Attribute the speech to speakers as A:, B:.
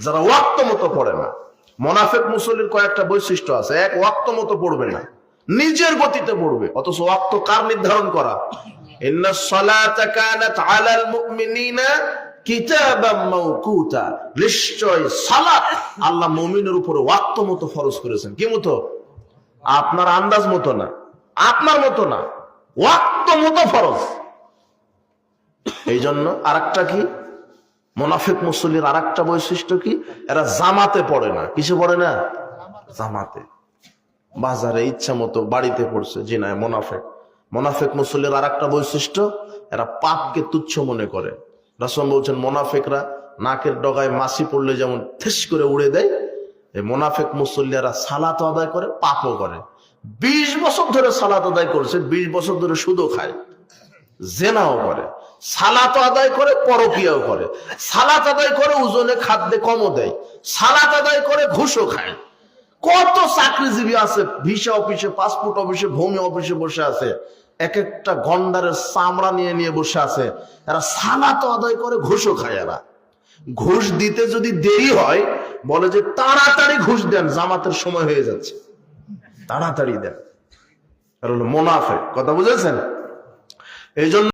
A: যারা ওয়াক্ত মতো পড়ে না। মোনাফেক মুসল্লির কয়েকটা বৈশিষ্ট্য আছে। এক ওয়াক্ত মতো পড়বে না। নিজের গতিতে পড়বে। অথচ ওয়াক্ত কার নির্ধারণ করা? নিশ্চয় আল্লাহ উপরে করেছেন। আপনার আন্দাজ মতো না। আপনার মতো না। মতো এই জন্য কি? মোনাফিক মুসল্লির আর একটা বৈশিষ্ট্য কি? এরা জামাতে পড়ে না। কিসে পড়ে না? জামাতে। বাজারে ইচ্ছা মতো বাড়িতে পড়ছে জি না মোনাফেক। মোনাফেক মুসল্লির আর একটা বৈশিষ্ট্য, এরা পাপকে তুচ্ছ মনে করে। রাসম বলছেন, মোনাফেকরা নাকের ডগায় মাসি পড়লে যেমন থেস করে উড়ে দেয়, এই মোনাফেক মুসল্লিয়ারা সালাত আদায় করে, পাপও করে। বিশ বছর ধরে সালাত আদায় করছে, বিশ বছর ধরে সুদও খায়, জেনাও করে। সালাত আদায় করে, পরকিয়াও করে। সালাত আদায় করে ওজনে খাদ্যে কমও দেয়। সালাত আদায় করে ঘুষও খায়। কত চাকরিজীবী আছে, ভিসা অফিসে, পাসপোর্ট অফিসে, ভূমি অফিসে বসে আছে। এক একটা গন্ডারের চামড়া নিয়ে নিয়ে বসে আছে। এরা সালাত আদায় করে, ঘুষও খায় এরা। ঘুষ দিতে যদি দেরি হয়, বলে যে তাড়াতাড়ি ঘুষ দেন, জামাতের সময় হয়ে যাচ্ছে। তাড়াতাড়ি দেন। মোনাফে কথা বুঝেছেন? এই জন্য